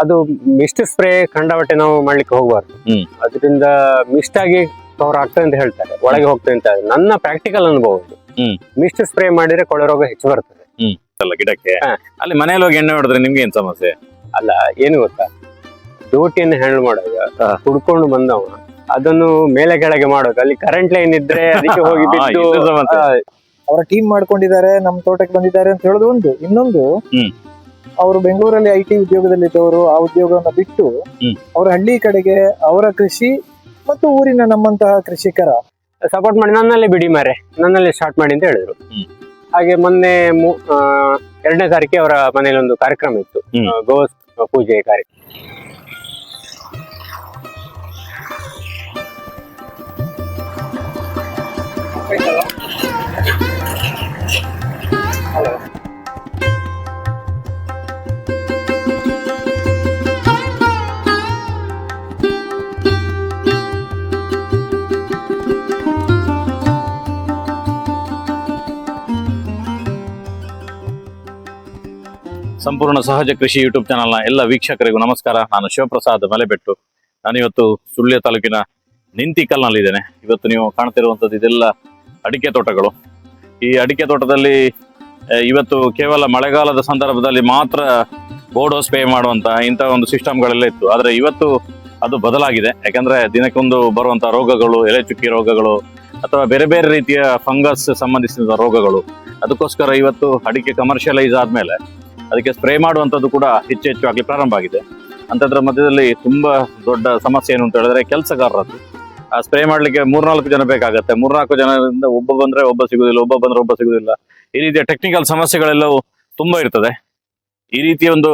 ಅದು mist spray ಕಂಡಬಟ್ಟೆ ನಾವು ಮಾಡ್ಲಿಕ್ಕೆ ಹೋಗಬಾರ್ದು. ಅದರಿಂದ ಮಿಸ್ಟ್ ಆಗಿ ಕವರ್ ಆಗ್ತದೆ ಅಂತ ಹೇಳ್ತಾರೆ. ಒಳಗೆ ಹೋಗ್ತದೆ ಅಂತ ನನ್ನ ಪ್ರಾಕ್ಟಿಕಲ್ ಅನುಭವ ಇದು. ಮಿಸ್ಟ್ ಸ್ಪ್ರೇ ಮಾಡಿದ್ರೆ ಕೊಳೆ ರೋಗ ಹೆಚ್ಚು ಬರ್ತದೆ. ಅಲ್ಲ ಗಿಡಕ್ಕೆ? ಅಲ್ಲಿ ಮನೆಯಲ್ಲಿ ಹೋಗಿ ಎಣ್ಣೆ ಹೊಡೆದ್ರೆ ನಿಮ್ಗೆ ಏನ್ ಸಮಸ್ಯೆ? ಅಲ್ಲ ಏನು ಗೊತ್ತಾ? ಡ್ಯೂಟಿಯನ್ನು ಹ್ಯಾಂಡಲ್ ಮಾಡುವಾಗ. ಹುಡ್ಕೊಂಡು ಬಂದವ ಅದನ್ನು ಮೇಲೆ ಕೆಳಗೆ ಮಾಡೋದು ಅಲ್ಲಿ ಕರೆಂಟ್ ಲೈನ್ ಇದ್ರೆ ಅದಕ್ಕೆ ಹೋಗಿ ಬಿದ್ದು ಅವರ ಟೀಮ್ ಮಾಡ್ಕೊಂಡಿದ್ದಾರೆ ನಮ್ಮ ತೋಟಕ್ಕೆ ಬಂದಿದ್ದಾರೆ ಅಂತ ಹೇಳೋದು ಒಂದು. ಇನ್ನೊಂದು. ಅವರು ಬೆಂಗಳೂರಲ್ಲಿ ಐ ಟಿ ಉದ್ಯೋಗದಲ್ಲಿದ್ದವರು ಆ ಉದ್ಯೋಗವನ್ನು ಬಿಟ್ಟು ಅವ್ರ ಹಳ್ಳಿ ಕಡೆಗೆ ಅವರ ಕೃಷಿ ಮತ್ತು ಊರಿನ ನಮ್ಮಂತಹ ಕೃಷಿಕರ ಸಪೋರ್ಟ್ ಮಾಡಿ ನನ್ನಲ್ಲೇ ಬಿಡಿ ಮಾರೆ ನನ್ನಲ್ಲೇ ಸ್ಟಾರ್ಟ್ ಮಾಡಿ ಅಂತ ಹೇಳಿದ್ರು. ಹಾಗೆ ಮೊನ್ನೆ ಮು- ಆ, ಎರಡನೇ ತಾರೀಕಿಗೆ ಅವರ ಮನೆಯಲ್ಲಿ ಒಂದು ಕಾರ್ಯಕ್ರಮ ಇತ್ತು. ಗೋಸ್ ಪೂಜೆ ಕಾರ್ಯಕ್ರಮ ಸಂಪೂರ್ಣ ಸಹಜ ಕೃಷಿ ಯೂಟ್ಯೂಬ್ ಚಾನಲ್ನ ಎಲ್ಲ ವೀಕ್ಷಕರಿಗೂ ನಮಸ್ಕಾರ. ನಾನು ಶಿವಪ್ರಸಾದ್ ಮಲೆಬೆಟ್ಟು. ನಾನಿವತ್ತು ಸುಳ್ಯ ತಾಲೂಕಿನ ನಿಂತಿಕಲ್ನಲ್ಲಿದ್ದೇನೆ ಇವತ್ತು ನೀವು ಕಾಣ್ತಿರುವಂಥದ್ದು ಇದೆಲ್ಲ ಅಡಿಕೆ ತೋಟಗಳು. ಈ ಅಡಿಕೆ ತೋಟದಲ್ಲಿ ಇವತ್ತು ಕೇವಲ ಮಳೆಗಾಲದ ಸಂದರ್ಭದಲ್ಲಿ ಮಾತ್ರ ಬೋರ್ಡೋ ಸ್ಪ್ರೇ ಮಾಡುವಂಥ ಇಂಥ ಒಂದು ಸಿಸ್ಟಮ್ಗಳೆಲ್ಲ ಇತ್ತು. ಆದರೆ ಇವತ್ತು ಅದು ಬದಲಾಗಿದೆ. ಯಾಕಂದ್ರೆ ದಿನಕ್ಕೊಂದು ಬರುವಂಥ ರೋಗಗಳು ಎಲೆ ಚುಕ್ಕಿ ರೋಗಗಳು, ಅಥವಾ ಬೇರೆ ಬೇರೆ ರೀತಿಯ ಫಂಗಸ್ ಸಂಬಂಧಿಸಿದ ರೋಗಗಳು, ಅದಕ್ಕೋಸ್ಕರ ಇವತ್ತು ಅಡಿಕೆ ಕಮರ್ಷಿಯಲೈಸ್ ಆದ್ಮೇಲೆ ಅದಕ್ಕೆ ಸ್ಪ್ರೇ ಮಾಡುವಂಥದ್ದು ಕೂಡ ಹೆಚ್ಚು ಹೆಚ್ಚು ಆಗಲಿ ಪ್ರಾರಂಭ ಆಗಿದೆ. ಅಂಥದ್ರ ಮಧ್ಯದಲ್ಲಿ ತುಂಬ ದೊಡ್ಡ ಸಮಸ್ಯೆ ಏನು ಅಂತ ಹೇಳಿದ್ರೆ ಕೆಲಸಗಾರರದ್ದು. ಆ ಸ್ಪ್ರೇ ಮಾಡಲಿಕ್ಕೆ ಮೂರ್ನಾಲ್ಕು ಜನ ಬೇಕಾಗತ್ತೆ. ಮೂರ್ನಾಲ್ಕು ಜನರಿಂದ ಒಬ್ಬ ಬಂದರೆ ಒಬ್ಬ ಸಿಗುವುದಿಲ್ಲ ಒಬ್ಬ ಬಂದರೆ ಒಬ್ಬ ಸಿಗುವುದಿಲ್ಲ ಈ ರೀತಿಯ ಟೆಕ್ನಿಕಲ್ ಸಮಸ್ಯೆಗಳೆಲ್ಲವೂ ತುಂಬ ಇರ್ತದೆ. ಈ ರೀತಿಯ ಒಂದು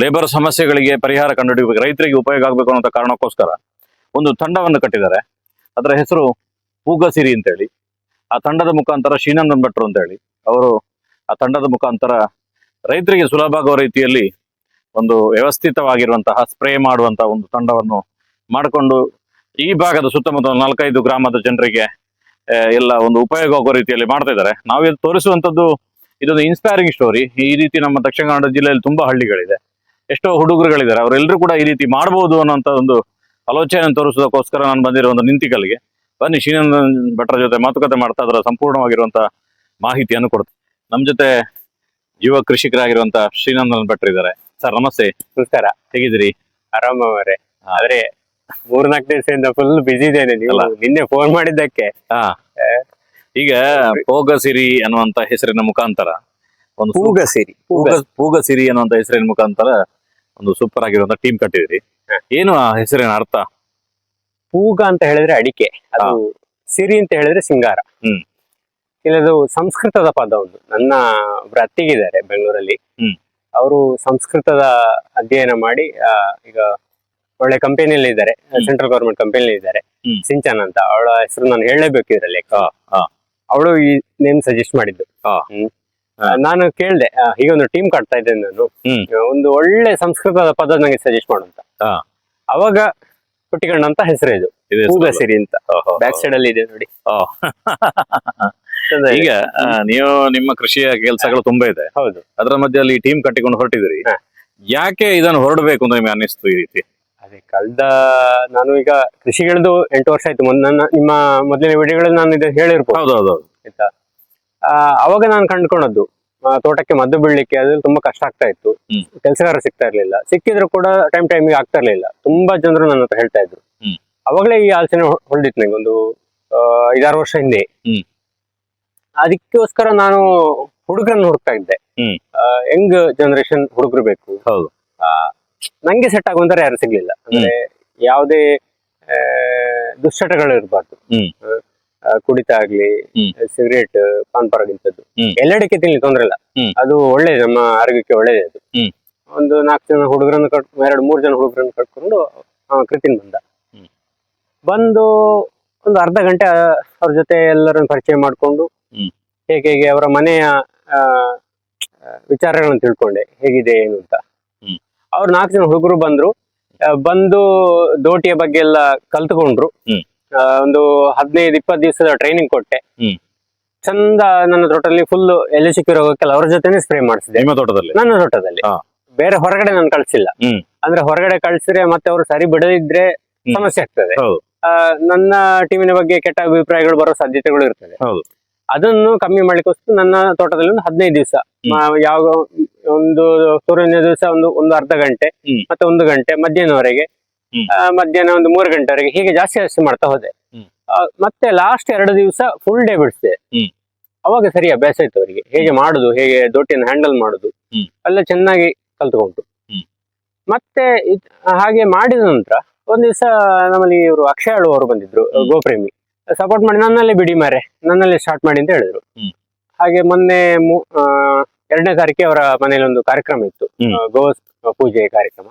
ಲೇಬರ್ ಸಮಸ್ಯೆಗಳಿಗೆ ಪರಿಹಾರ ಕಂಡುಹಿಡಿಯಬೇಕು ರೈತರಿಗೆ ಉಪಯೋಗ ಆಗಬೇಕು ಅನ್ನೋ ಕಾರಣಕ್ಕೋಸ್ಕರ ಒಂದು ತಂಡವನ್ನು ಕಟ್ಟಿದ್ದಾರೆ. ಅದರ ಹೆಸರು ಪೂಗಸಿರಿ ಅಂತೇಳಿ. ಆ ತಂಡದ ಮುಖಾಂತರ ಶ್ರೀನಂದನ್ ಭಟ್ರು ಅಂತೇಳಿ. ಅವರು ಆ ತಂಡದ ಮುಖಾಂತರ ರೈತರಿಗೆ ಸುಲಭ ಆಗೋ ರೀತಿಯಲ್ಲಿ ಒಂದು ವ್ಯವಸ್ಥಿತವಾಗಿರುವಂತಹ ಸ್ಪ್ರೇ ಮಾಡುವಂತಹ ಒಂದು ತಂಡವನ್ನು ಮಾಡಿಕೊಂಡು ಈ ಭಾಗದ ಸುತ್ತಮುತ್ತ ನಾಲ್ಕೈದು ಗ್ರಾಮದ ಜನರಿಗೆ ಎಲ್ಲ ಒಂದು ಉಪಯೋಗ ಆಗೋ ರೀತಿಯಲ್ಲಿ ಮಾಡ್ತಾ ಇದ್ದಾರೆ. ನಾವಿಲ್ಲಿ ತೋರಿಸುವಂತದ್ದು ಇದೊಂದು ಇನ್ಸ್ಪೈರಿಂಗ್ ಸ್ಟೋರಿ ಈ ರೀತಿ ನಮ್ಮ ದಕ್ಷಿಣ ಕನ್ನಡ ಜಿಲ್ಲೆಯಲ್ಲಿ ತುಂಬಾ ಹಳ್ಳಿಗಳಿದೆ. ಎಷ್ಟೋ ಹುಡುಗರುಗಳಿದ್ದಾರೆ. ಅವರೆಲ್ಲರೂ ಕೂಡ ಈ ರೀತಿ ಮಾಡಬಹುದು ಅನ್ನೋಂಥ ಒಂದು ಆಲೋಚನೆ ತೋರಿಸೋದಕ್ಕೋಸ್ಕರ ನಾನು ಬಂದಿರೋ ಒಂದು ನಿಂತಿಗಳಿಗೆ ಬನ್ನಿ, ಶ್ರೀನಂದನ್ ಭಟ್ರ ಜೊತೆ ಮಾತುಕತೆ ಮಾಡ್ತಾ ಅದರ ಸಂಪೂರ್ಣವಾಗಿರುವಂತಹ ಮಾಹಿತಿಯನ್ನು ಕೊಡ್ತೀನಿ. ನಮ್ಮ ಜೊತೆ ಯುವ ಕೃಷಿಕರಾಗಿರುವಂತ ಶ್ರೀನಂದನ್ ಭಟ್ರು ಇದ್ದಾರೆ. ಸರ್ ನಮಸ್ತೆ. ನಮಸ್ಕಾರ. ಹೇಗಿದ್ದೀರಿ? ಆರಾಮ ಅವರೇ. ಆದ್ರೆ ಮೂರ್ನಾಲ್ಕು ದಿವಸದಿಂದ ಫುಲ್ ಬಿಸಿ ಇದ್ದೇನೆ ನೀವು. ನಿನ್ನೆ ಫೋನ್ ಮಾಡಿದ್ದಕ್ಕೆ. ಹಾ. ಈಗ ಪೋಗಸಿರಿ ಅನ್ನುವಂತ ಹೆಸರಿನ ಮುಖಾಂತರ ಒಂದು ಪೂಗಸಿರಿ. ಪೂಗ ಪೂಗಸಿರಿ ಅನ್ನುವಂತ ಹೆಸರಿನ ಮುಖಾಂತರ ಒಂದು ಸೂಪರ್ ಆಗಿರುವಂತ ಟೀಮ್ ಕಟ್ಟಿದ್ರಿ ಏನು ಆ ಹೆಸರಿನ ಅರ್ಥ? ಪೂಗ ಅಂತ ಹೇಳಿದ್ರೆ ಅಡಿಕೆ. ಅದು ಸಿರಿ ಅಂತ ಹೇಳಿದ್ರೆ ಸಿಂಗಾರ. ಹ್ಮ್. ಇಲ್ಲದು ಸಂಸ್ಕೃತದ ಪದ ಒಂದು. ನನ್ನ ಒಬ್ರು ಅತ್ತಿಗಿದ್ದಾರೆ ಬೆಂಗಳೂರಲ್ಲಿ. ಅವರು ಸಂಸ್ಕೃತದ ಅಧ್ಯಯನ ಮಾಡಿ ಈಗ ಒಳ್ಳೆ ಕಂಪನಿಯಲ್ಲಿ ಇದ್ದಾರೆ. ಸೆಂಟ್ರಲ್ ಗವರ್ಮೆಂಟ್ ಕಂಪನಿಯಲ್ಲಿ ಇದ್ದಾರೆ. ಸಿಂಚನ್ ಅಂತ. ಅವಳ ಹೆಸರು ನಾನು ಹೇಳಲೇಬೇಕು ಇದರಲ್ಲಿ. ಅವಳು ಈ ನೇಮ್ ಸಜೆಸ್ಟ್ ಮಾಡಿದ್ದು. ನಾನು ಕೇಳ್ದೆ ಈಗ ಒಂದು ಟೀಮ್ ಕಟ್ತಾ ಇದ್ದೇನೆ ನಾನು. ಒಂದು ಒಳ್ಳೆ ಸಂಸ್ಕೃತದ ಪದ ನಂಗೆ ಸಜೆಸ್ಟ್ ಮಾಡು ಅಂತ. ಅವಾಗ ಹುಟ್ಟಿಕೊಂಡಂತ ಹೆಸರು ಇದು. ಹೆಸರು. ಅಂತ. ಬ್ಯಾಕ್ ಸೈಡ್ ಅಲ್ಲಿ ಇದೆ ನೋಡಿ. ಈಗ ಆ, ನೀವು ನಿಮ್ಮ ಕೃಷಿಯ ಕೆಲಸಗಳು ತುಂಬಾ ಇದೆ. ಹೌದು. ಅದರ ಮಧ್ಯದಲ್ಲಿ ಟೀಮ್ ಕಟ್ಟಿಕೊಂಡು ಹೊರಟಿದಿರಿ ಯಾಕೆ ಇದನ್ನು ಹೊರಡಬೇಕು ಅಂತ ನಿಮಗೆ ಅನ್ನಿಸ್ತು ಈ ರೀತಿ? ಅದೇ ಕಳೆದ ನಾನು ಈಗ ಕೃಷಿಗಳದ್ದು ಎಂಟು ವರ್ಷ ಆಯ್ತು. ಮೊನ್ನೆ ನನ್ನ ನಿಮ್ಮ ಮೊದಲನೇ ವಿಡಿಯೋಗಳಲ್ಲಿ ನಾನು ಇದು ಹೇಳಿರ್ಬೋದು. ಹೌದೌದು ಆಯ್ತಾ? ಆ, ಅವಾಗ ನಾನು ಕಂಡುಕೊಂಡದ್ದು ಆ, ತೋಟಕ್ಕೆ ಮದ್ದು ಬೀಳ್ಲಿಕ್ಕೆ ಅದ್ರಲ್ಲಿ ತುಂಬಾ ಕಷ್ಟ ಆಗ್ತಾ ಇತ್ತು. ಹ್ಮ್. ಕೆಲಸಗಾರ ಸಿಗ್ತಾ ಇರ್ಲಿಲ್ಲ. ಸಿಕ್ಕಿದ್ರು ಕೂಡ ಟೈಮ್ ಟೈಮಿಗೆ ಆಗ್ತಾ ಇರ್ಲಿಲ್ಲ. ತುಂಬಾ ಜನರು ನನ್ನ ಹತ್ರ ಹೇಳ್ತಾ ಇದ್ರು. ಹ್ಮ್. ಅವಾಗಲೇ ಈ ಆಲೋಚನೆ ಹೊಳ್ದಿತ್ತು ನಂಗೆ ಒಂದು ಆ, ಐದಾರು ವರ್ಷ ಹಿಂದೆ. ಹ್ಮ್. ಅದಕ್ಕೋಸ್ಕರ ನಾನು ಹುಡುಗರನ್ನ ಹುಡುಕ್ತಾ ಇದ್ದೆ. ಯಂಗ್ ಜನರೇಷನ್ ಹುಡುಗರು ಬೇಕು? ಹೌದು. ನಂಗೆ ಸೆಟ್ ಆಗುವಂತಾರೆ ಯಾರು ಸಿಗ್ಲಿಲ್ಲ. ಅಂದ್ರೆ ಯಾವುದೇ ದುಶ್ಚಟಗಳು ಇರಬಾರ್ದು. ಕುಡಿತ ಆಗ್ಲಿ ಸಿಗರೇಟ್ ಪಾನ್ ಹ್ಮ್. ಎಲ್ಲೆಡಕ್ಕೆ ತಿನ್ಲಿ ತೊಂದ್ರೆ ಇಲ್ಲ. ಅದು ಒಳ್ಳೇದು ನಮ್ಮ ಆರೋಗ್ಯಕ್ಕೆ ಒಳ್ಳೇದೇ ಅದು. ಒಂದು ನಾಲ್ಕು ಜನ ಹುಡುಗರನ್ನು ಕಟ್ ಎರಡು ಮೂರು ಜನ ಹುಡುಗರನ್ನು ಕಟ್ಕೊಂಡು ಕೃತಿನ್ ಬಂದ. ಬಂದು ಒಂದು ಅರ್ಧ ಗಂಟೆ ಅವ್ರ ಜೊತೆ ಎಲ್ಲರನ್ನು ಪರಿಚಯ ಮಾಡಿಕೊಂಡು. ಹೇಗೆ ಅವರ ಮನೆಯ ವಿಚಾರಗಳನ್ನು ತಿಳ್ಕೊಂಡೆ. ಹೇಗಿದೆ ಏನು ಅಂತ. ಅವ್ರು ನಾಲ್ಕು ಜನ ಹುಡುಗರು ಬಂದ್ರು. ಬಂದು ದೋಟಿಯ ಬಗ್ಗೆ ಎಲ್ಲ ಕಲ್ತ್ಕೊಂಡ್ರು. ಒಂದು ಹದಿನೈದು ಇಪ್ಪತ್ತು ದಿವಸದ ಟ್ರೈನಿಂಗ್ ಕೊಟ್ಟೆ. ಚಂದ ನನ್ನ ತೋಟದಲ್ಲಿ ಫುಲ್ ಎಲೆ ಸಿಕ್ಕಿ ರೋಗಕ್ಕೆಲ್ಲ ಅವ್ರ ಜೊತೆನೆ ಸ್ಪ್ರೇ ಮಾಡಿಸಿದೆ. ನಿಮ್ಮ ತೋಟದಲ್ಲಿ? ನನ್ನ ತೋಟದಲ್ಲಿ. ಬೇರೆ ಹೊರಗಡೆ ನಾನು ಕಳ್ಸಿಲ್ಲ. ಅಂದ್ರೆ ಹೊರಗಡೆ ಕಳ್ಸಿದ್ರೆ ಮತ್ತೆ ಅವರು ಸರಿ ಬಿಡದಿದ್ರೆ ಸಮಸ್ಯೆ ಆಗ್ತದೆ. ನನ್ನ ಟೀಮಿನ ಬಗ್ಗೆ ಕೆಟ್ಟ ಅಭಿಪ್ರಾಯಗಳು ಬರೋ ಸಾಧ್ಯತೆಗಳು ಇರ್ತದೆ. ಹೌದು. ಅದನ್ನು ಕಮ್ಮಿ ಮಾಡ್ಲಿಕ್ಕೋಸ್ಕರ ನನ್ನ ತೋಟದಲ್ಲಿ ಒಂದು ಹದಿನೈದು ದಿವಸ. ಯಾವ ಒಂದು ಸೂರ್ಯನ ದಿವಸ ಒಂದು ಒಂದು ಅರ್ಧ ಗಂಟೆ ಮತ್ತೆ ಒಂದು ಗಂಟೆ ಮಧ್ಯಾಹ್ನವರೆಗೆ. ಮಧ್ಯಾಹ್ನ ಒಂದು ಮೂರು ಗಂಟೆವರೆಗೆ ಹೀಗೆ ಜಾಸ್ತಿ ಜಾಸ್ತಿ ಮಾಡ್ತಾ ಹೋದೆ. ಮತ್ತೆ ಲಾಸ್ಟ್ ಎರಡು ದಿವಸ ಫುಲ್ ಡೇ ಬಿಡಿಸಿದೆ. ಅವಾಗ ಸರಿ ಅಭ್ಯಾಸ ಆಯ್ತು ಅವರಿಗೆ. ಹೇಗೆ ಮಾಡುದು ಹೇಗೆ ದೊಟ್ಟಿನ ಹ್ಯಾಂಡಲ್ ಮಾಡುದು. ಎಲ್ಲ ಚೆನ್ನಾಗಿ ಕಲ್ತ್ಕೊಂಡು ಮತ್ತೆ ಹಾಗೆ ಮಾಡಿದ ನಂತರ ಒಂದ್ ದಿವಸ ನಮ್ಮಲ್ಲಿ ಇವರು ಅಕ್ಷಯ ಅವರು ಬಂದಿದ್ರು. ಗೋಪ್ರೇಮಿ. ಸಪೋರ್ಟ್ ಮಾಡಿ ನನ್ನಲ್ಲಿ ಬಿಡಿ ಮಾರೆ ನನ್ನಲ್ಲಿ ಸ್ಟಾರ್ಟ್ ಮಾಡಿ ಅಂತ ಹೇಳಿದ್ರು. ಹಾಗೆ ಮೊನ್ನೆ ಎರಡನೇ ತಾರೀಕಿಗೆ ಅವರ ಮನೇಲಿ ಒಂದು ಕಾರ್ಯಕ್ರಮ ಇತ್ತು. ಗೋ ಪೂಜೆ ಕಾರ್ಯಕ್ರಮ.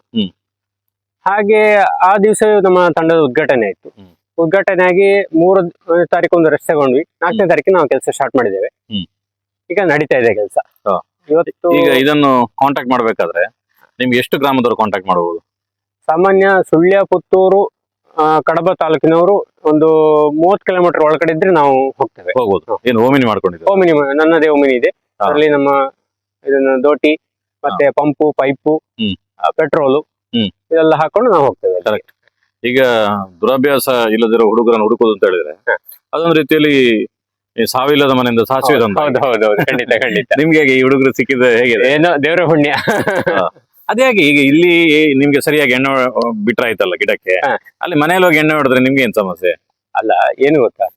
ಹಾಗೆ ಆ ದಿವಸ ನಮ್ಮ ತಂಡದ ಉದ್ಘಾಟನೆ ಆಯ್ತು. ಉದ್ಘಾಟನೆ ಆಗಿ ಮೂರು ತಾರೀಕು ಒಂದು ರೆಸ್ಟ್ ತಗೊಂಡ್ವಿ ನಾಲ್ಕನೇ ತಾರೀಕು ನಾವು ಕೆಲಸ ಸ್ಟಾರ್ಟ್ ಮಾಡಿದ್ದೇವೆ. ಈಗ ನಡೀತಾ ಇದೆ ಕೆಲಸ. ಇವತ್ತು ಈಗ ಇದನ್ನು ಕಾಂಟ್ಯಾಕ್ಟ್ ಮಾಡ್ಬೇಕಾದ್ರೆ ನಿಮ್ಗೆ ಎಷ್ಟು ಗ್ರಾಮದವರು ಕಾಂಟ್ಯಾಕ್ಟ್ ಮಾಡಬಹುದು ಸಾಮಾನ್ಯ ಸುಳ್ಯ ಪುತ್ತೂರು ಕಡಬ ತಾಲೂಕಿನವರು ಒಂದು ಮೂವತ್ತು ಕಿಲೋಮೀಟರ್ ಒಳಗಡೆ ಇದ್ರೆ ನಾವು ಹೋಗ್ತೇವೆ. ಹೋಗ್ಬೋದು. ಏನು ಓಮಿನಿ ಮಾಡ್ಕೊಂಡಿದ್ದೆ ಓಮಿನಿ ನನ್ನದೇ ಓಮಿನಿ ಇದೆ. ಅಲ್ಲಿ ನಮ್ಮ ಇದನ್ನ ದೋಟಿ ಮತ್ತೆ ಪಂಪು ಪೈಪು ಹ್ಮ್. ಪೆಟ್ರೋಲು ಹ್ಮ್. ಇದೆಲ್ಲ ಹಾಕೊಂಡು ನಾವು ಹೋಗ್ತೇವೆ ಕರೆಕ್ಟ್ Correct. ಈಗ ದುರಭ್ಯಾಸ ಇಲ್ಲದಿರೋ ಹುಡುಗರನ್ನು ಹುಡುಕೋದು ಅಂತ ಹೇಳಿದ್ರೆ. ಅದೊಂದು ರೀತಿಯಲ್ಲಿ ಈ ಸಾವಿಲ್ಲದ ಮನೆಯಿಂದ ಸಾಸಿವೆ ತಂದ ಹೌದು ಹೌದು ಹೌದು. ಖಂಡಿತ ಖಂಡಿತ. ನಿಮ್ಗೆ ಹೇಗೆ ಈ ಹುಡುಗರು ಸಿಕ್ಕಿದ್ರೆ ಹೇಗಿದೆ? ಏನೋ ದೇವರ ಪುಣ್ಯ. ಅದೇ ಹಾಗೆ ಈಗ ಇಲ್ಲಿ ನಿಮ್ಗೆ ಸರಿಯಾಗಿ ಎಣ್ಣೆ ಬಿಟ್ರಾಯ್ತಲ್ಲ ಗಿಡಕ್ಕೆ. ಅಲ್ಲಿ ಮನೇಲಿ ಹೋಗಿ ಎಣ್ಣೆ ಹೊಡೆದ್ರೆ ನಿಮ್ಗೆ ಏನ್ ಸಮಸ್ಯೆ? ಅಲ್ಲ ಏನು ಗೊತ್ತಾ?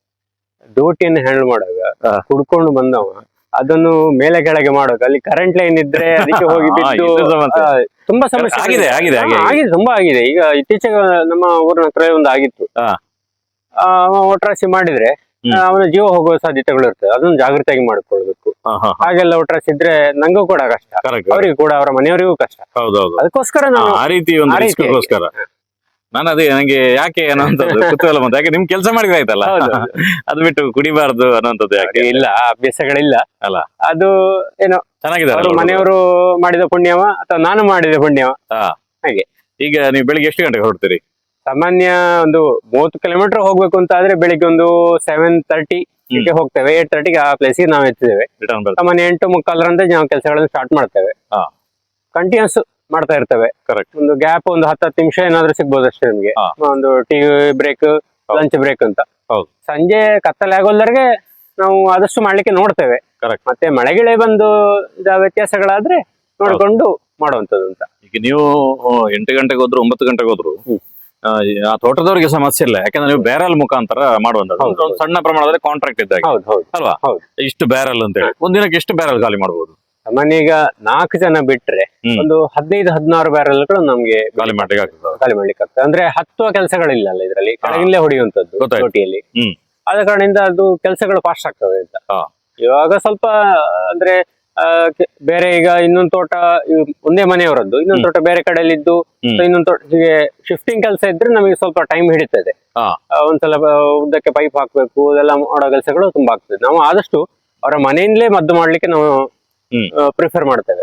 ಡೋಟಿಯನ್ನು ಹ್ಯಾಂಡಲ್ ಮಾಡುವಾಗ ಹುಡ್ಕೊಂಡು ಕುಡ್ಕೊಂಡು ಬಂದವ ಅದನ್ನು ಮೇಲೆ ಕೆಳಗೆ ಮಾಡುವಾಗ ಅಲ್ಲಿ ಕರೆಂಟ್ ಲೈನ್ ಇದ್ರೆ ಅದಕ್ಕೆ ಹೋಗಿ ಬಿದ್ದು ತುಂಬಾ ಸಮಸ್ಯೆ. ಆಗಿದೆ, ಆಗಿದೆ, ಆಗಿದೆ. ತುಂಬಾ ಆಗಿದೆ. ಈಗ ಇತ್ತೀಚೆಗೆ ನಮ್ಮ ಊರಿನ ಹತ್ರ ಒಂದು ಆಗಿತ್ತು. ಆ, ಒಟ್ರಾಸಿ ಮಾಡಿದ್ರೆ ಅವನ ಜೀವ ಹೋಗುವ ಸಾಧ್ಯತೆಗಳು ಇರ್ತದೆ ಅದನ್ನ ಜಾಗೃತಿಯಾಗಿ ಮಾಡ್ಕೊಳ್ಬೇಕು. ಹಾಗೆಲ್ಲ ಒಟ್ರಾಸಿ ಇದ್ರೆ ನಂಗೂ ಕೂಡ ಕಷ್ಟ. ಅವ್ರಿಗೂ ಕೂಡ ಅವರ ಮನೆಯವರಿಗೂ ಕಷ್ಟ. ಹೌದೌದು. ಅದಕ್ಕೋಸ್ಕರ ನಾನು ಆ ರೀತಿ ಒಂದು ರಿಸ್ಕ್ಗೋಸ್ಕರ ನಾನು ಅದೇ ನಂಗೆ ಯಾಕೆ ಅನ್ನೋಂಥದ್ದು ಕುತೂಹಲ ಮತ್ತೆ. ಯಾಕೆ ನಿಮ್ ಕೆಲಸ ಮಾಡಿದ್ರೆ ಆಯ್ತಲ್ಲ? ಅದು ಬಿಟ್ಟು ಕುಡಿಬಾರ್ದು ಅನ್ನೋಂಥದ್ದು ಯಾಕೆ? ಇಲ್ಲ ಅಭ್ಯಾಸಗಳಿಲ್ಲ. ಅಲ್ಲ. ಅದು ಏನೋ ಚೆನ್ನಾಗಿದೆ ಮನೆಯವರು ಮಾಡಿದ ಪುಣ್ಯವ ಅಥವಾ ನಾನು ಮಾಡಿದ ಪುಣ್ಯವ? ಹಾಗೆ. ಈಗ ನೀವು ಬೆಳಿಗ್ಗೆ ಎಷ್ಟು ಗಂಟೆಗೆ ಹೊರಡ್ತೀರಿ? ಸಾಮಾನ್ಯ ಒಂದು ಮೂವತ್ತು ಕಿಲೋಮೀಟರ್ ಹೋಗ್ಬೇಕು ಅಂತ ಆದ್ರೆ ಬೆಳಿಗ್ಗೆ ಒಂದು ಸೆವೆನ್ ತರ್ಟಿ ಗೆ ಹೋಗ್ತೇವೆ. ಏಟ್ ತರ್ಟಿಗೆ ಆ ಪ್ಲೇಸಿಗೆ ನಾವು ಎತ್ತಿದ್ದೇವೆ. ಸಾಮಾನ್ಯ ಎಂಟು ಮುಕ್ಕಾಲರಂತೆ ನಾವು ಕೆಲಸಗಳನ್ನು ಸ್ಟಾರ್ಟ್ ಮಾಡ್ತೇವೆ. ಹಾ. ಕಂಟಿನ್ಯೂಸ್ ಮಾಡ್ತಾ ಇರ್ತೇವೆ. ಕರೆಕ್ಟ್ ಒಂದು ಗ್ಯಾಪ್ ಒಂದು ಹತ್ತು ಹತ್ತು ನಿಮಿಷ ಏನಾದ್ರೂ ಸಿಗ್ಬೋದು ಅಷ್ಟೇ ನಮ್ಗೆ ಒಂದು ಟೀ ಬ್ರೇಕ್ ಲಂಚ್ ಬ್ರೇಕ್ ಅಂತ. ಹೌದು. ಸಂಜೆ ಕತ್ತಲೆ ಆಗೋಲ್ವರೆಗೆ ನಾವು ಆದಷ್ಟು ಮಾಡ್ಲಿಕ್ಕೆ ನೋಡ್ತೇವೆ. ಕರೆಕ್ಟ್ ಮತ್ತೆ ಮಳೆಗಿಳೆ ಬಂದು ವ್ಯತ್ಯಾಸಗಳಾದ್ರೆ ನೋಡ್ಕೊಂಡು ಮಾಡುವಂತದ್ದು ಅಂತ. ಈಗ ನೀವು ಎಂಟು ಗಂಟೆಗೆ ಹೋದ್ರು ಒಂಬತ್ತು ಗಂಟೆಗೆ ಹೋದ್ರು. ಆ, ತೋಟದವ್ರಿಗೆ ಸಮಸ್ಯೆ ಇಲ್ಲ. ಯಾಕಂದ್ರೆ ನೀವು ಬ್ಯಾರಲ್ ಮುಖಾಂತರ ಮಾಡುವಂತದ್ದು ಒಂದು ಸಣ್ಣ ಪ್ರಮಾಣದಲ್ಲಿ ಕಾಂಟ್ರಾಕ್ಟ್ ಇದ್ದಾಗ. ಹೌದು ಹೌದು. ಅಲ್ವಾ. ಇಷ್ಟು ಬ್ಯಾರಲ್ ಅಂತ ಹೇಳಿ. ಒಂದಿನಕ್ಕೆ ಎಷ್ಟು ಬ್ಯಾರಲ್ ಖಾಲಿ ಮಾಡಬಹುದು ಈಗ ನಾಲ್ಕು ಜನ ಬಿಟ್ರೆ ಒಂದು ಹದಿನೈದು ಹದಿನಾರು ಬ್ಯಾರಲ್ಗಳು ನಮ್ಗೆ ಖಾಲಿ ಮಾಡ್ಲಿಕ್ಕೆ ಆಗ್ತದೆ. ಖಾಲಿ ಮಾಡ್ಲಿಕ್ಕೆ ಆಗ್ತದೆ. ಅಂದ್ರೆ ಹತ್ತುವ ಕೆಲಸಗಳಿಲ್ಲ ಅಲ್ಲ ಇದರಲ್ಲಿ ಕೆಳಗಿಲ್ಲೇ ಹೊಡೆಯುವಂತದ್ದು ಟೋಟಿಯಲ್ಲಿ ಆದ ಕಾರಣದಿಂದ ಅದು ಕೆಲಸಗಳು ಫಾಸ್ಟ್ ಆಗ್ತದೆ ಅಂತ. ಇವಾಗ ಸ್ವಲ್ಪ ಅಂದ್ರೆ ಬೇರೆ ಈಗ ಇನ್ನೊಂದು ತೋಟ ಒಂದೇ ಮನೆಯವರದ್ದು. ಇನ್ನೊಂದು ತೋಟ ಬೇರೆ ಕಡೆಯಲ್ಲಿ ಇದ್ದು ಇನ್ನೊಂದು ತೋಟ ಹೀಗೆ ಶಿಫ್ಟಿಂಗ್ ಕೆಲಸ ಇದ್ರೆ ನಮಗೆ ಸ್ವಲ್ಪ ಟೈಮ್ ಹಿಡಿತದೆ. ಒಂದ್ಸಲ ಉದ್ದಕ್ಕೆ ಪೈಪ್ ಹಾಕ್ಬೇಕು ಅದೆಲ್ಲ ಮಾಡೋ ಕೆಲಸಗಳು ತುಂಬಾ ಆಗ್ತದೆ. ನಾವು ಆದಷ್ಟು ಅವರ ಮನೆಯಿಂದಲೇ ಮದ್ದು ಮಾಡ್ಲಿಕ್ಕೆ ನಾವು. ಪ್ರಿಫರ್ ಮಾಡ್ತೇವೆ.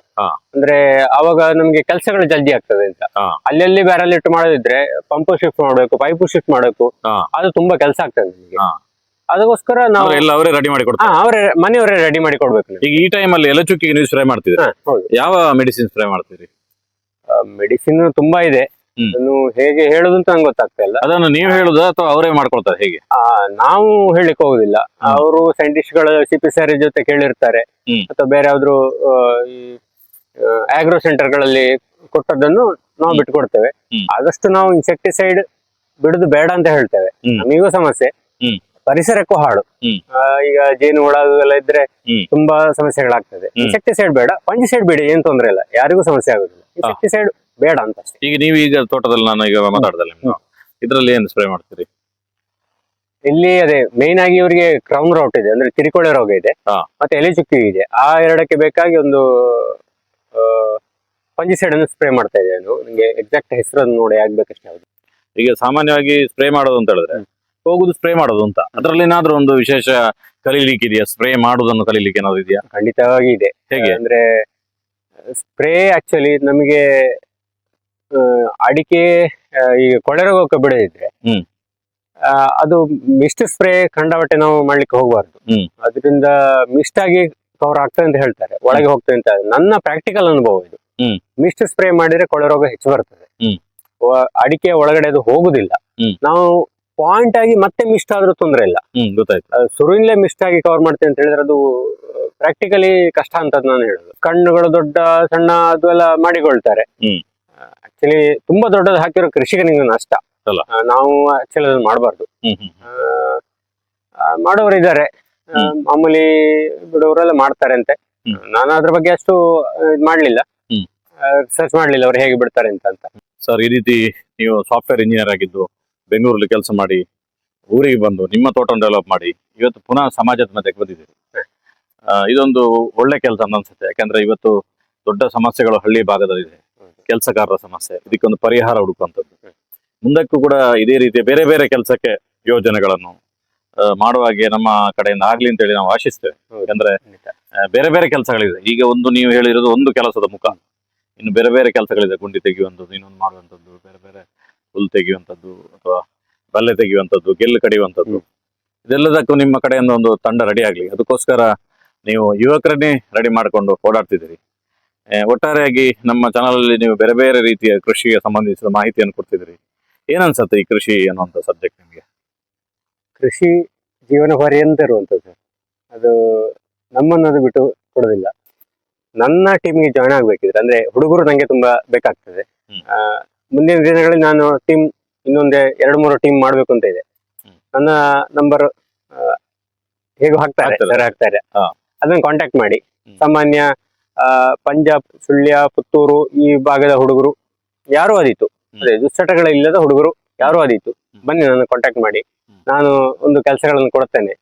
ಅಂದ್ರೆ ಅವಾಗ ನಮ್ಗೆ ಕೆಲಸಗಳು ಜಲ್ದಿ ಆಗ್ತದೆ ಅಂತ. ಅಲ್ಲಲ್ಲಿ ಬ್ಯಾರಲ್ ಇಟ್ಟು ಮಾಡೋದಿದ್ರೆ ಪಂಪ್ ಶಿಫ್ಟ್ ಮಾಡ್ಬೇಕು ಪೈಪು ಶಿಫ್ಟ್ ಮಾಡ್ಬೇಕು ಅದು ತುಂಬಾ ಕೆಲಸ ಆಗ್ತದೆ ನಮಗೆ. ಅದಕ್ಕೋಸ್ಕರ ನಾವು ಎಲ್ಲ ಅವರೇ ರೆಡಿ ಮಾಡಿ ಕೊಡ್ತಾರೆ ಅವರೇ ಮನೆಯವರೇ ರೆಡಿ ಮಾಡಿ ಕೊಡ್ಬೇಕು. ಈಗ ಈ ಟೈಮ್ ಅಲ್ಲಿ ಎಲ್ಲ ಚುಕ್ಕಿಗೆ ನೀವು ಫ್ರೈ ಮಾಡ್ತಿದ್ರಿ ಹೌದು ಯಾವ ಮೆಡಿಸಿನ್ ಸ್ಪ್ರೇ ಮಾಡ್ತೀರಿ ಮೆಡಿಸಿನ್ ತುಂಬಾ ಇದೆ ಹ್ಮ್. ಅದನ್ನು ಹೇಗೆ ಹೇಳುದು ಅಂತ ನಂಗೆ ಗೊತ್ತಾಗ್ತಾ ಇಲ್ಲ ಅದನ್ನು ನೀವು ಹೇಳುದಾ ಅಥವಾ ಅವರೇ ಮಾಡ್ಕೊಳ್ತಾರೆ ಹೇಗೆ ಆ, ನಾವು ಹೇಳಿಕ್ ಹೋಗುದಿಲ್ಲ. ಅವರು ಸೈಂಟಿಸ್ಟ್ಗಳು ಸಿ ಪಿ ಸರ್ ಜೊತೆ ಕೇಳಿರ್ತಾರೆ ಹ್ಮ್. ಅಥವಾ ಬೇರೆ ಯಾವ್ದ್ರು ಆಗ್ರೋ ಈ ಗಳಲ್ಲಿ ಕೊಟ್ಟದ್ದನ್ನು ನಾವು. ಬಿಟ್ಕೊಡ್ತೇವೆ ಹ್ಮ್. ಆದಷ್ಟು ನಾವು ಇನ್ಸೆಕ್ಟಿಸೈಡ್ ಬಿಡುದು ಬೇಡ ಅಂತ ಹೇಳ್ತೇವೆ ಹ್ಮ್. ನಮಗೂ ಸಮಸ್ಯೆ ಹ್ಮ್. ಪರಿಸರಕ್ಕೂ ಹಾಳು. ಈಗ ಜೇನು ಹುಳ ಎಲ್ಲ ಇದ್ರೆ. ತುಂಬಾ ಸಮಸ್ಯೆಗಳಾಗ್ತದೆ. ಇನ್ಸೆಕ್ಟಿಸೈಡ್ ಬೇಡ ಫಂಜಿಸೈಡ್ ಬೇಡ ಏನ್ ತೊಂದ್ರೆ ಇಲ್ಲ. ಯಾರಿಗೂ ಸಮಸ್ಯೆ ಆಗುದಿಲ್ಲ. ಇನ್ಸೆಕ್ಟಿಸೈಡ್ ಬೇಡ ಅಂತ ಈಗ ನೀವು ಈಗ ತೋಟದಲ್ಲಿ ನಾನು ಈಗ ಮಾತಾಡ್ದಲ್ಲ ಇದ್ರಲ್ಲಿ ಏನು ಸ್ಪ್ರೇ ಮಾಡ್ತೀರಿ? ಇಲ್ಲಿ ಅದೇ ಮೇನ್ ಆಗಿ ಇವರಿಗೆ ಕ್ರೌನ್ ರೌಟ್ ಇದೆ. ಅಂದ್ರೆ ತಿರಿಕೊಳ್ಳೆ ರೋಗ ಇದೆ. ಮತ್ತೆ ಎಲೆ ಚುಕ್ಕಿ ಇದೆ. ಆ ಎರಡಕ್ಕೆ ಬೇಕಾಗಿ ಒಂದು ಪಂಜಿಸೈಡ್ ಅನ್ನು ಸ್ಪ್ರೇ ಮಾಡ್ತಾ ಇದ್ದೇವೆ ಅದು ನಿಮಗೆ ಎಕ್ಸಾಕ್ಟ್ ಹೆಸರನ್ನು ನೋಡಿ ಆಗ್ಬೇಕಷ್ಟೇ. ಹೌದು ಈಗ ಸಾಮಾನ್ಯವಾಗಿ ಸ್ಪ್ರೇ ಮಾಡೋದು ಅಂತ ಹೇಳಿದ್ರೆ ಹೋಗುದು ಸ್ಪ್ರೇ ಮಾಡೋದು ಅಂತ. ಅದರಲ್ಲಿ ಏನಾದ್ರೂ ಒಂದು ವಿಶೇಷ ಕಲೀಲಿಕ್ಕೆ ಇದೆಯಾ ಸ್ಪ್ರೇ ಮಾಡುವುದನ್ನು ಕಲೀಲಿಕ್ಕೆ ಏನಾದ್ರು ಇದೆಯಾ? ಖಂಡಿತವಾಗಿ ಇದೆ. ಹೇಗೆ? ಅಂದ್ರೆ ಸ್ಪ್ರೇ ಆಕ್ಚುಲಿ ನಮಗೆ ಅಡಿಕೆ ಕೊಳೆರೋಗಕ್ಕೆ ಈಗ ಕೊಳೆ ರೋಗಕ್ಕೆ ಬಿಡದಿದ್ರೆ ಅದು ಮಿಸ್ಟ್ ಸ್ಪ್ರೇ ಕಂಡಬಟ್ಟೆ ನಾವು ಮಾಡ್ಲಿಕ್ಕೆ ಹೋಗಬಾರ್ದು. ಅದರಿಂದ ಮಿಸ್ಟ್ ಆಗಿ ಕವರ್ ಆಗ್ತದೆ ಅಂತ ಹೇಳ್ತಾರೆ. ಒಳಗೆ ಹೋಗ್ತದೆ ಅಂತ. ನನ್ನ ಪ್ರಾಕ್ಟಿಕಲ್ ಅನುಭವ ಇದು. ಮಿಸ್ಟ್ ಸ್ಪ್ರೇ ಮಾಡಿದ್ರೆ ಕೊಳೆ ರೋಗ ಹೆಚ್ಚು ಬರ್ತದೆ. ಅಡಿಕೆ ಒಳಗಡೆ ಅದು ಹೋಗುದಿಲ್ಲ. ನಾವು ಪಾಯಿಂಟ್ ಆಗಿ ಮತ್ತೆ ಮಿಸ್ಟ್ ಆದ್ರೂ ತೊಂದ್ರೆ ಇಲ್ಲ. ಹ್ಮ್ ಗೊತ್ತಾಯ್ತು. ಸುರುವಿನಲ್ಲೇ ಮಿಸ್ಟ್ ಆಗಿ ಕವರ್ ಮಾಡ್ತೇವೆ ಅಂತ ಹೇಳಿದ್ರೆ ಅದು ಪ್ರಾಕ್ಟಿಕಲಿ ಕಷ್ಟ ಅಂತ ನಾನು ಹೇಳುದು. ಕಣ್ಣುಗಳು ದೊಡ್ಡ ಸಣ್ಣ ಅದು ಎಲ್ಲ ಮಾಡಿಕೊಳ್ತಾರೆ. ಹ್ಮ್. ಆಕ್ಚುಲಿ ತುಂಬಾ ದೊಡ್ಡದು ಹಾಕಿರೋ ಕೃಷಿಕನಿಗೆ ನಷ್ಟ. ಅಲ್ಲ. ನಾವು ಆಕ್ಚುಲಿ ಅದನ್ನ ಮಾಡಬಾರ್ದು. ಮಾಡೋರು ಇದ್ದಾರೆ. ಮಾಮೂಲಿ ಬಿಡೋರೆಲ್ಲ ಮಾಡ್ತಾರೆ ಅಂತೆ. ನಾನು ಅದ್ರ ಬಗ್ಗೆ ಅಷ್ಟು ಇದು ಮಾಡ್ಲಿಲ್ಲ. ಸರ್ಚ್ ಮಾಡ್ಲಿಲ್ಲ ಅವ್ರು ಹೇಗೆ ಬಿಡ್ತಾರೆ ಅಂತ ಅಂತ. ಸರ್ ಈ ರೀತಿ ನೀವು ಸಾಫ್ಟ್ವೇರ್ ಇಂಜಿನಿಯರ್ ಆಗಿದ್ದು ಬೆಂಗಳೂರಲ್ಲಿ ಕೆಲಸ ಮಾಡಿ ಊರಿಗೆ ಬಂದು ನಿಮ್ಮ ತೋಟವನ್ನು ಡೆವಲಪ್ ಮಾಡಿ ಇವತ್ತು ಪುನಃ ಸಮಾಜದ ಮಧ್ಯಕ್ಕೆ ಬಂದಿದ್ದೀರಿ. ಆ, ಇದೊಂದು ಒಳ್ಳೆ ಕೆಲಸ ಅಂತ ಅನ್ಸುತ್ತೆ. ಯಾಕಂದ್ರೆ ಇವತ್ತು ದೊಡ್ಡ ಸಮಸ್ಯೆಗಳು ಹಳ್ಳಿ ಭಾಗದಲ್ಲಿದೆ ಕೆಲಸಗಾರರ ಸಮಸ್ಯೆ ಇದಕ್ಕೊಂದು ಪರಿಹಾರ ಹುಡುಕುವಂಥದ್ದು. ಮುಂದಕ್ಕೂ ಕೂಡ ಇದೇ ರೀತಿ ಬೇರೆ ಬೇರೆ ಕೆಲಸಕ್ಕೆ ಯೋಜನೆಗಳನ್ನು ಮಾಡುವಾಗೆ ಮಾಡುವ ಹಾಗೆ ನಮ್ಮ ಕಡೆಯಿಂದ ಆಗ್ಲಿ ಅಂತ ಹೇಳಿ ನಾವು ಆಶಿಸ್ತೇವೆ. ಯಾಕಂದ್ರೆ ಬೇರೆ ಬೇರೆ ಕೆಲಸಗಳಿದೆ. ಈಗ ಒಂದು ನೀವು ಹೇಳಿರೋದು ಒಂದು ಕೆಲಸದ ಮುಖ. ಇನ್ನು ಬೇರೆ ಬೇರೆ ಕೆಲಸಗಳಿದೆ. ಗುಂಡಿ ತೆಗೆಯುವಂಥದ್ದು ಇನ್ನೊಂದು ಮಾಡುವಂಥದ್ದು ಬೇರೆ ಬೇರೆ ಹುಲ್ ತೆಗೆಯುವಂಥದ್ದು ಅಥವಾ ಬಲ್ಲೆ ತೆಗೆಯುವಂಥದ್ದು ಗೆಲ್ಲು ಕಡಿಯುವಂಥದ್ದು ಇದೆಲ್ಲದಕ್ಕೂ ನಿಮ್ಮ ಕಡೆಯಿಂದ ಒಂದು ತಂಡ ರೆಡಿ ಆಗಲಿ. ಅದಕ್ಕೋಸ್ಕರ ನೀವು ಯುವಕರನ್ನೇ ರೆಡಿ ಮಾಡಿಕೊಂಡು ಓಡಾಡ್ತಿದ್ದೀರಿ. ಒಟ್ಟಾರೆಯಾಗಿ ನಮ್ಮ ಚಾನಲಲ್ಲಿ ನೀವು ಬೇರೆ ಬೇರೆ ರೀತಿಯ ಕೃಷಿಗೆ ಸಂಬಂಧಿಸಿದ ಮಾಹಿತಿಯನ್ನು ಕೊಡ್ತಿದ್ದೀರಿ. ಏನನ್ಸುತ್ತೆ ಈ ಕೃಷಿ ಅನ್ನುವಂಥ ಸಬ್ಜೆಕ್ಟ್ ನಿಮಗೆ? ಕೃಷಿ ಜೀವನ ಹೊರೆಯಂತ ಇರುವಂಥದ್ದು. ಅದು ನಮ್ಮನ್ನದು ಬಿಟ್ಟು ಕೊಡೋದಿಲ್ಲ. ನನ್ನ ಟೀಮ್ಗೆ ಜಾಯ್ನ್ ಆಗ್ಬೇಕಿದ್ರೆ ಅಂದ್ರೆ ಹುಡುಗರು ನಂಗೆ ತುಂಬಾ ಬೇಕಾಗ್ತದೆ. ಮುಂದಿನ ದಿನಗಳಲ್ಲಿ ನಾನು ಟೀಮ್ ಇನ್ನೊಂದೇ ಎರಡು ಮೂರು ಟೀಮ್ ಮಾಡ್ಬೇಕು ಅಂತ ಇದೆ. ನನ್ನ ನಂಬರ್ ಹೇಗೂ ಹಾಕ್ತಾರೆ. ಸರ್ ಹಾಕ್ತಾರೆ. ಅದನ್ನ ಕಾಂಟ್ಯಾಕ್ಟ್ ಮಾಡಿ. ಸಾಮಾನ್ಯ ಪಂಜಾಬ್ ಸುಳ್ಯ ಪುತ್ತೂರು ಈ ಭಾಗದ ಹುಡುಗರು ಯಾರು ಆದೀತು ಅದೇ ಅದೇ ದುಶ್ಚಟಗಳಿಲ್ಲದ ಹುಡುಗರು ಯಾರು ಆದೀತು ಬನ್ನಿ ನನ್ನ ಕಾಂಟ್ಯಾಕ್ಟ್ ಮಾಡಿ. ನಾನು ಒಂದು ಕೆಲಸಗಳನ್ನು ಕೊಡ್ತೇನೆ.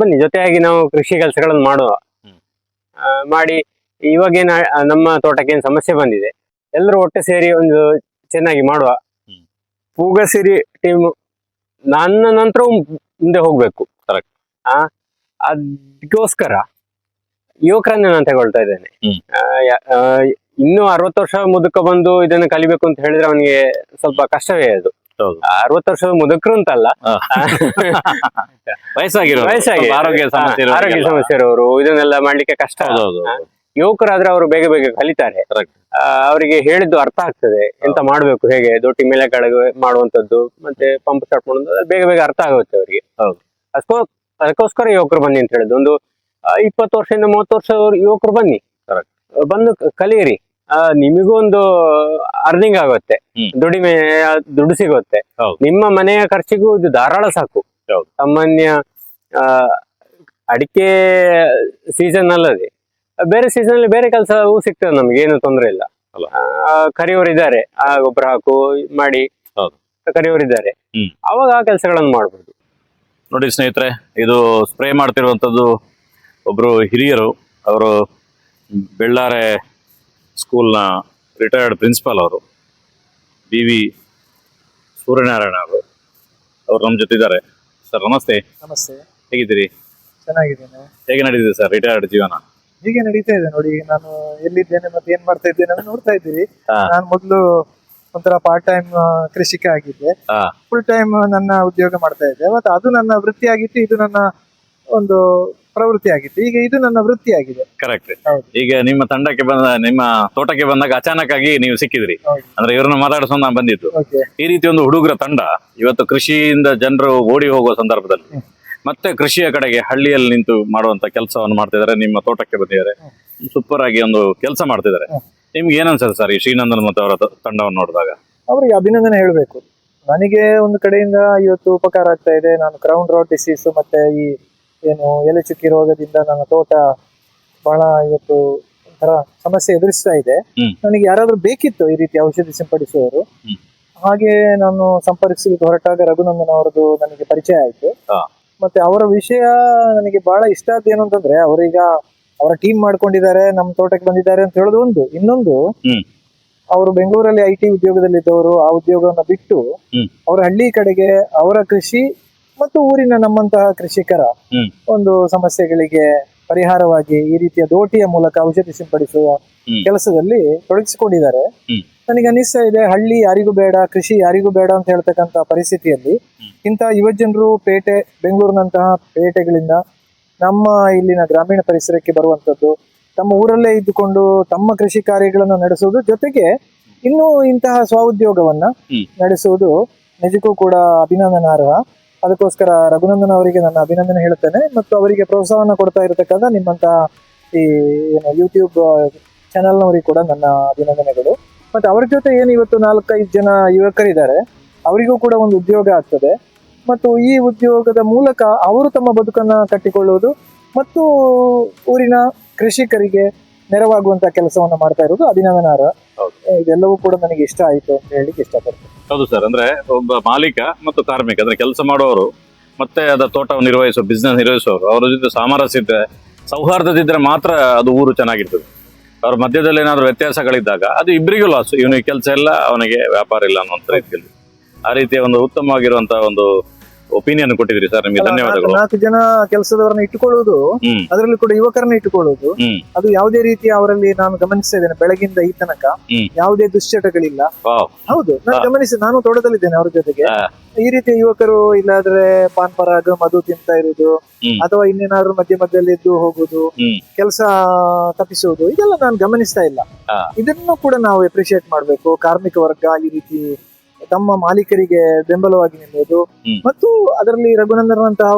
ಬನ್ನಿ ಜೊತೆಯಾಗಿ ನಾವು ಕೃಷಿ ಕೆಲಸಗಳನ್ನು ಮಾಡುವ. ಮಾಡಿ ಇವಾಗೇನ ನಮ್ಮ ತೋಟಕ್ಕೆ ಏನು ಸಮಸ್ಯೆ ಬಂದಿದೆ? ಎಲ್ಲರೂ ಒಟ್ಟು ಸೇರಿ ಒಂದು ಚೆನ್ನಾಗಿ ಮಾಡುವ. ಪೂಗಸಿರಿ ಟೀಮ್ ನನ್ನ ನಂತರ ಮುಂದೆ ಹೋಗ್ಬೇಕು. ಆ ಅದಕ್ಕೋಸ್ಕರ ಯುವಕರನ್ನ ನಾನು ತಗೊಳ್ತಾ ಇದ್ದೇನೆ. ಇನ್ನು ಅರವತ್ತು ವರ್ಷ ಮುದುಕ ಬಂದು ಇದನ್ನ ಕಲಿಬೇಕು ಅಂತ ಹೇಳಿದ್ರೆ ಅವನಿಗೆ ಸ್ವಲ್ಪ ಕಷ್ಟವೇ ಅದು. ಅರವತ್ತು ವರ್ಷದ ಮುದುಕರು ಅಂತಲ್ಲ. ವಯಸ್ಸಾಗಿರೋ ವಯಸ್ಸಾಗಿ ಆರೋಗ್ಯ ಸಮಸ್ಯೆ ಆರೋಗ್ಯ ಸಮಸ್ಯೆ ಇರೋರು ಇದನ್ನೆಲ್ಲ ಮಾಡ್ಲಿಕ್ಕೆ ಕಷ್ಟ. ಯುವಕರಾದ್ರೆ ಅವರು ಬೇಗ ಬೇಗ ಕಲಿತಾರೆ. ಅವರಿಗೆ ಹೇಳಿದ್ದು ಅರ್ಥ ಆಗ್ತದೆ. ಎಂತ ಮಾಡ್ಬೇಕು ಹೇಗೆ? ದೊಟ್ಟಿ ಮೇಲೆ ಕೆಳಗೆ ಮಾಡುವಂತದ್ದು ಮತ್ತೆ ಪಂಪ್ ಸ್ಟಾರ್ಟ್ ಮಾಡುವಂತದ್ದು ಬೇಗ ಬೇಗ ಅರ್ಥ ಆಗುತ್ತೆ ಅವರಿಗೆ. ಅದಕ್ಕೋ ಅದಕ್ಕೋಸ್ಕರ ಯುವಕರು ಬನ್ನಿ ಅಂತ ಹೇಳಿದ್ದು. ಒಂದು ಇಪ್ಪತ್ತು ವರ್ಷದಿಂದ ಮೂವತ್ತು ವರ್ಷ ಯುವಕರು ಬನ್ನಿ. ಬಂದು ಕಲಿಯಿರಿ. ನಿಮಗೂ ಒಂದು ಅರ್ನಿಂಗ್ ಆಗುತ್ತೆ. ದುಡಿಮೆ ದುಡ್ಡು ಸಿಗುತ್ತೆ. ನಿಮ್ಮ ಮನೆಯ ಖರ್ಚಿಗೂ ಇದು ಧಾರಾಳ ಸಾಕು. ಸಾಮಾನ್ಯ ಅಡಿಕೆ ಸೀಸನ್ ಅಲ್ಲದೆ. ಬೇರೆ ಸೀಸನ್ ಅಲ್ಲಿ ಬೇರೆ ಕೆಲಸವೂ ಸಿಗ್ತದೆ ನಮ್ಗೆ ಏನು ತೊಂದರೆ ಇಲ್ಲ. ಅಲ್ಲ. ಆ, ಕರಿಯೋರು ಇದ್ದಾರೆ. ಆ ಗೊಬ್ಬರ ಹಾಕು ಮಾಡಿ ಹೌದು. ಕರಿಯೋರು ಇದ್ದಾರೆ. ಹ್ಮ್. ಅವಾಗ ಆ ಕೆಲಸಗಳನ್ನು ಮಾಡ್ಬೋದು. ನೋಡಿ ಸ್ನೇಹಿತರೆ ಇದು ಸ್ಪ್ರೇ ಮಾಡ್ತಿರುವಂಥದ್ದು ಒಬ್ರು ಹಿರಿಯರು. ಅವರು ಬೆಳ್ಳಾರೆ ಸ್ಕೂಲ್ನ ರಿಟೈರ್ಡ್ ಪ್ರಿನ್ಸಿಪಾಲ್ ಅವರು. ಬಿ ವಿ ಸೂರ್ಯನಾರಾಯಣ ಅವರು. ಅವರು ನಮ್ಮ ಜೊತೆ ಇದ್ದಾರೆ ಸರ್ ನಮಸ್ತೆ. ನಮಸ್ತೆ. ಹೇಗಿದ್ದೀರಿ? ಚೆನ್ನಾಗಿದ್ದೀನಿ. ಹೇಗೆ ನಡೀತಿದೆ ಸರ್ ರಿಟೈರ್ಡ್ ಜೀವನ? ಹೀಗೆ ನಡೀತಾ ಇದೆ ನೋಡಿ. ಈಗ ನಾನು ಎಲ್ಲಿದ್ದೇನೆ ಮತ್ತೆ ಏನ್ ಮಾಡ್ತಾ ಇದ್ದೇನೆ ಅಂತ ನೋಡ್ತಾ ಇದ್ದೀರಿ. ನಾನ್ ನಾನು ಮೊದಲು ಒಂಥರ ಪಾರ್ಟ್ ಟೈಮ್ ಕೃಷಿಕ ಆಗಿದ್ದೆ. ಹಾ. ಫುಲ್ ಟೈಮ್ ನನ್ನ ಉದ್ಯೋಗ ಮಾಡ್ತಾ ಇದ್ದೆ. ಮತ್ತೆ ಅದು ನನ್ನ ವೃತ್ತಿ ಆಗಿತ್ತು ಇದು ನನ್ನ ಒಂದು ಪ್ರವೃತ್ತಿ ಆಗಿತ್ತು. ಈಗ ಇದು ನನ್ನ ವೃತ್ತಿ ಆಗಿದೆ. ಕರೆಕ್ಟ್ ಹೌದು. ಈಗ ನಿಮ್ಮ ತಂಡಕ್ಕೆ ಬಂದ ನಿಮ್ಮ ತೋಟಕ್ಕೆ ಬಂದಾಗ ಅಚಾನಕ್ ಆಗಿ ನೀವು ಸಿಕ್ಕಿದ್ರಿ. ಹೌದು. ಅಂದ್ರೆ ಇವ್ರನ್ನ ಮಾತಾಡಿಸೋ ನಾನು ಬಂದಿತ್ತು ಓಕೆ ಈ ರೀತಿ ಒಂದು ಹುಡುಗರ ತಂಡ ಇವತ್ತು ಕೃಷಿಯಿಂದ ಜನರು ಓಡಿ ಹೋಗುವ ಸಂದರ್ಭದಲ್ಲಿ. ಮತ್ತೆ ಕೃಷಿಯ ಕಡೆಗೆ ಹಳ್ಳಿಯಲ್ಲಿ ನಿಂತು ಮಾಡುವಂತ ಕೆಲಸವನ್ನು ಮಾಡ್ತಿದ್ದಾರೆ. ನಿಮ್ಮ ತೋಟಕ್ಕೆ ಬಂದಿದ್ದಾರೆ. ಸೂಪರ್ ಆಗಿ ಒಂದು ಕೆಲಸ ಮಾಡ್ತಿದ್ದಾರೆ. ನಿಮ್ಗೆ ಏನನ್ಸುತ್ತೆ ಸರ್ ಈ ಶ್ರೀನಂದನ್ ಮತ್ತು ಅವರ ತಂಡವನ್ನು ನೋಡಿದಾಗ? ಅವರಿಗೆ ಅಭಿನಂದನೆ ಹೇಳಬೇಕು. ನನಗೆ ಒಂದು ಕಡೆಯಿಂದ ಇವತ್ತು ಉಪಕಾರ ಆಗ್ತಾ ಇದೆ. ನಾನು ಕ್ರೌನ್ ರೋಡ್ ಡಿಸೀಸ್ ಮತ್ತೆ ಈ ಏನು ಎಲೆ ಚುಕ್ಕಿ ರೋಗದಿಂದ ನನ್ನ ತೋಟ ಬಹಳ ಇವತ್ತು ಒಂಥರ ಸಮಸ್ಯೆ ಎದುರಿಸ್ತಾ ಇದೆ. ನನಗೆ ಯಾರಾದ್ರೂ ಬೇಕಿತ್ತು ಈ ರೀತಿ ಔಷಧಿ ಸಿಂಪಡಿಸುವವರು? ಹಾಗೆ ನಾನು ಸಂಪರ್ಕಿಸಲಿಕ್ಕೆ ಹೊರಟಾಗ ರಘುನಂದನ್ ಅವರದು ನನಗೆ ಪರಿಚಯ ಆಯ್ತು. ಮತ್ತೆ ಅವರ ವಿಷಯ ನನಗೆ ಬಹಳ ಇಷ್ಟ ಆದ ಏನು ಅಂತಂದ್ರೆ ಅವರೀಗ ಅವರ ಟೀಮ್ ಮಾಡ್ಕೊಂಡಿದ್ದಾರೆ ನಮ್ಮ ತೋಟಕ್ಕೆ ಬಂದಿದ್ದಾರೆ ಅಂತ ಹೇಳೋದು ಒಂದು ಇನ್ನೊಂದು. ಅವರು ಬೆಂಗಳೂರಲ್ಲಿ ಐ ಟಿ ಉದ್ಯೋಗದಲ್ಲಿದ್ದವರು ಆ ಉದ್ಯೋಗವನ್ನು ಬಿಟ್ಟು. ಅವರ ಹಳ್ಳಿ ಕಡೆಗೆ ಅವರ ಕೃಷಿ ಮತ್ತು ಊರಿನ ನಮ್ಮಂತಹ ಕೃಷಿಕರ ಒಂದು ಸಮಸ್ಯೆಗಳಿಗೆ ಪರಿಹಾರವಾಗಿ ಈ ರೀತಿಯ ದೋಟಿಯ ಮೂಲಕ ಔಷಧಿ ಸಿಂಪಡಿಸುವ ಕೆಲಸದಲ್ಲಿ ತೊಡಗಿಸಿಕೊಂಡಿದ್ದಾರೆ. ನನಗೆ ಅನಿಸ್ತಾ ಇದೆ ಹಳ್ಳಿ ಯಾರಿಗೂ ಬೇಡ ಕೃಷಿ ಯಾರಿಗೂ ಬೇಡ ಅಂತ ಹೇಳ್ತಕ್ಕಂತ ಪರಿಸ್ಥಿತಿಯಲ್ಲಿ ಇಂತಹ ಯುವಜನರು ಪೇಟೆ ಬೆಂಗಳೂರಿನಂತಹ ಪೇಟೆಗಳಿಂದ ನಮ್ಮ ಇಲ್ಲಿನ ಗ್ರಾಮೀಣ ಪರಿಸರಕ್ಕೆ ಬರುವಂತದ್ದು ತಮ್ಮ ಊರಲ್ಲೇ ಇದ್ದುಕೊಂಡು ತಮ್ಮ ಕೃಷಿ ಕಾರ್ಯಗಳನ್ನು ನಡೆಸುವುದು ಜೊತೆಗೆ ಇನ್ನೂ ಇಂತಹ ಸ್ವಉದ್ಯೋಗವನ್ನ ಉದ್ಯೋಗವನ್ನ ನಡೆಸುವುದು ನಿಜಕ್ಕೂ ಕೂಡ ಅಭಿನಂದನಾರ್ಹ. ಅದಕ್ಕೋಸ್ಕರ ರಘುನಂದನ್ ಅವರಿಗೆ ನನ್ನ ಅಭಿನಂದನೆ ಹೇಳುತ್ತೇನೆ. ಮತ್ತು ಅವರಿಗೆ ಪ್ರೋತ್ಸಾಹವನ್ನು ಕೊಡ್ತಾ ಇರತಕ್ಕಂಥ ನಿಮ್ಮಂತಹ ಈ, ಏನು ಯೂಟ್ಯೂಬ್ ಚಾನೆಲ್ನವರಿಗೆ ಕೂಡ ನನ್ನ ಅಭಿನಂದನೆಗಳು. ಮತ್ತು ಅವ್ರ ಜೊತೆ ಏನು ಇವತ್ತು ನಾಲ್ಕೈದು ಜನ ಯುವಕರಿದ್ದಾರೆ, ಅವರಿಗೂ ಕೂಡ ಒಂದು ಉದ್ಯೋಗ ಆಗ್ತದೆ. ಮತ್ತು ಈ ಉದ್ಯೋಗದ ಮೂಲಕ ಅವರು ತಮ್ಮ ಬದುಕನ್ನು ಕಟ್ಟಿಕೊಳ್ಳುವುದು, ಮತ್ತು ಊರಿನ ಕೃಷಿಕರಿಗೆ ನೆರವಾಗುವಂತ ಕೆಲಸವನ್ನ ಮಾಡ್ತಾ ಇರೋದು ಅಭಿನವನಾರ. ಇದೆಲ್ಲವೂ ಕೂಡ ನನಗೆ ಇಷ್ಟ ಆಯಿತು ಅಂತ ಹೇಳಿಕ್ಕೆ ಇಷ್ಟಪಡ್ತೀನಿ. ಹೌದು ಸರ್ ಅಂದ್ರೆ ಒಬ್ಬ ಮಾಲೀಕ ಮತ್ತು ಕಾರ್ಮಿಕ ಅಂದ್ರೆ ಕೆಲಸ ಮಾಡುವವರು ಮತ್ತೆ ಅದ ತೋಟವನ್ನು ನಿರ್ವಹಿಸುವ ಬಿಸ್ನೆಸ್ ನಿರ್ವಹಿಸೋರು ಅವರ ಜೊತೆ ಸಾಮರಸ್ಯ ಇದ್ರೆ ಸೌಹಾರ್ದದಿದ್ರೆ ಮಾತ್ರ ಅದು ಊರು ಚೆನ್ನಾಗಿರ್ತದೆ. ಅವ್ರ ಮಧ್ಯದಲ್ಲಿ ಏನಾದ್ರು ವ್ಯತ್ಯಾಸಗಳಿದ್ದಾಗ ಅದು ಇಬ್ಬರಿಗೂ ಲಾಸ್ ಇವನಿಗೆ ಕೆಲಸ ಇಲ್ಲ ಅವನಿಗೆ ವ್ಯಾಪಾರ ಇಲ್ಲ ಅನ್ನುವಂಥ ರೀತಿಯಲ್ಲಿ. ಆ ರೀತಿಯ ಒಂದು ಉತ್ತಮವಾಗಿರುವಂತಹ ಒಂದು ಒಪಿನಿಯನ್ ಕೊಟ್ಟಿದ್ರಿ ಸರ್ ನಿಮಗೆ ಧನ್ಯವಾದಗಳು. ನಾಲ್ಕು ಜನ ಕೆಲಸದವರನ್ನ ಇಟ್ಟುಕೊಳ್ಳುವುದು ಅದರಲ್ಲಿ ಕೂಡ ಯುವಕರನ್ನ ಇಟ್ಟುಕೊಳ್ಳುವುದು ಅದು ಯಾವುದೇ ರೀತಿ ಅವರಲ್ಲಿ ನಾನು ಗಮನಿಸ್ತಾ ಇದ್ದೇನೆ ಬೆಳಗಿಂದ ಈ ತನಕ. ಯಾವುದೇ ದುಶ್ಚಟಗಳಿಲ್ಲ. ಹೌದು ನಾನು. ಗಮನಿಸಿ ನಾನು ತೋಟದಲ್ಲಿದ್ದೇನೆ ಅವ್ರ ಜೊತೆಗೆ. ಈ ರೀತಿ ಯುವಕರು ಇಲ್ಲಾದ್ರೆ ಪಾನ್ ಪರಾಗ ಮದು ತಿಂತಾ ಇರುವುದು ಅಥವಾ ಇನ್ನೇನಾದ್ರು ಮಧ್ಯ ಮಧ್ಯದಲ್ಲಿ ಎದ್ದು ಹೋಗುದು. ಕೆಲಸ ತಪ್ಪಿಸುವುದು ಇದೆಲ್ಲ ನಾನು ಗಮನಿಸ್ತಾ ಇಲ್ಲ. ಇದನ್ನು ಕೂಡ ನಾವು ಎಪ್ರಿಶಿಯೇಟ್ ಮಾಡಬೇಕು. ಕಾರ್ಮಿಕ ವರ್ಗ ಈ ರೀತಿ ತಮ್ಮ ಮಾಲೀಕರಿಗೆ ಬೆಂಬಲವಾಗಿ ನಿಲ್ಲುವುದು. ಮತ್ತು ಅದರಲ್ಲಿ ರಘುನಂದನಂತಹ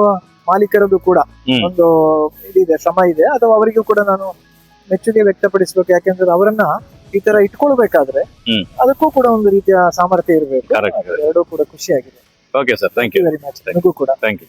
ಮಾಲೀಕರದ್ದು ಕೂಡ ಒಂದು ಇದಿದೆ ಶ್ರಮ ಇದೆ. ಅಥವಾ ಅವರಿಗೂ ಕೂಡ ನಾನು ಮೆಚ್ಚುಗೆ ವ್ಯಕ್ತಪಡಿಸಬೇಕು. ಯಾಕೆಂದ್ರೆ ಅವರನ್ನ ಈ ತರ ಇಟ್ಕೊಳ್ಬೇಕಾದ್ರೆ ಅದಕ್ಕೂ ಕೂಡ ಒಂದು ರೀತಿಯ ಸಾಮರ್ಥ್ಯ ಇರಬೇಕು. ಎರಡೂ ಕೂಡ ಖುಷಿಯಾಗಿದೆ. Okay sir thank you very much ಕೂಡ. Thank you